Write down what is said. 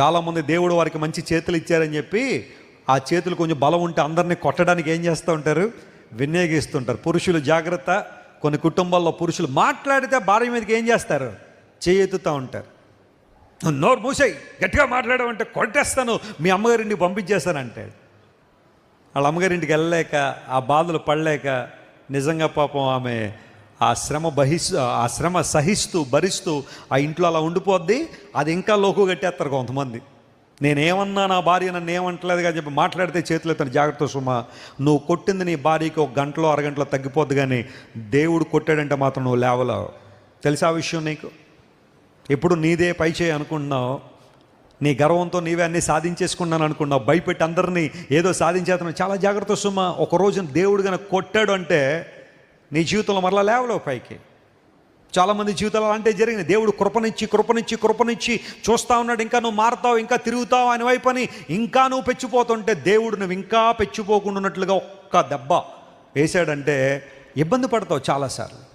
చాలామంది దేవుడు వారికి మంచి చేతులు ఇచ్చారని చెప్పి ఆ చేతులు కొంచెం బలం ఉంటే అందరినీ కొట్టడానికి ఏం చేస్తూ ఉంటారు? వినియోగిస్తుంటారు. పురుషులు జాగ్రత్త. కొన్ని కుటుంబాల్లో పురుషులు మాట్లాడితే భార్య మీదకి ఏం చేస్తారు? చేయెత్తుతూ ఉంటారు. నోరు మూసాయి గట్టిగా మాట్లాడమంటే కొట్టేస్తాను. మీ అమ్మగారింటికి పంపించేస్తాను అంటాడు వాళ్ళ అమ్మగారింటికి వెళ్ళలేక ఆ బాధలు పడలేక నిజంగా పాపం ఆమె ఆ శ్రమ బహిస్తూ ఆ శ్రమ సహిస్తూ భరిస్తూ ఆ ఇంట్లో అలా ఉండిపోద్ది. అది ఇంకా లోకు కట్టేస్తారు కొంతమంది. నేనేమన్నా నా భార్య నన్ను ఏమంటలేదుగా చెప్పి మాట్లాడితే చేతులు ఎత్తాను జాగ్రత్త సుమ నువ్వు కొట్టింది నీ భార్యకి ఒక గంటలో అరగంటలో తగ్గిపోద్ది కానీ దేవుడు కొట్టాడంటే మాత్రం నువ్వు లేవలేవు తెలుసా ఆ విషయం నీకు? ఎప్పుడు నీదే పై చేయి అనుకుంటున్నావు? నీ గర్వంతో నీవే అన్నీ సాధించేసుకున్నాను అనుకున్నావు భయపెట్టి అందరినీ ఏదో సాధించేస్తున్నావు? చాలా జాగ్రత్త సుమ ఒక రోజున దేవుడు కనుక కొట్టాడు అంటే నీ జీవితంలో మరలా లేవలేవు పైకి. చాలామంది జీవితాలు అంటే జరిగింది దేవుడు కృపనిచ్చి కృపనిచ్చి కృపనిచ్చి చూస్తా ఉన్నాడు. ఇంకా నువ్వు మారుతావు ఇంకా తిరుగుతావు అని వైపు అని ఇంకా నువ్వు పెచ్చిపోతుంటే దేవుడు నువ్వు ఇంకా పెచ్చిపోకుండా ఉన్నట్లుగా ఒక్క దెబ్బ వేసాడంటే ఇబ్బంది పడతావు చాలాసార్లు.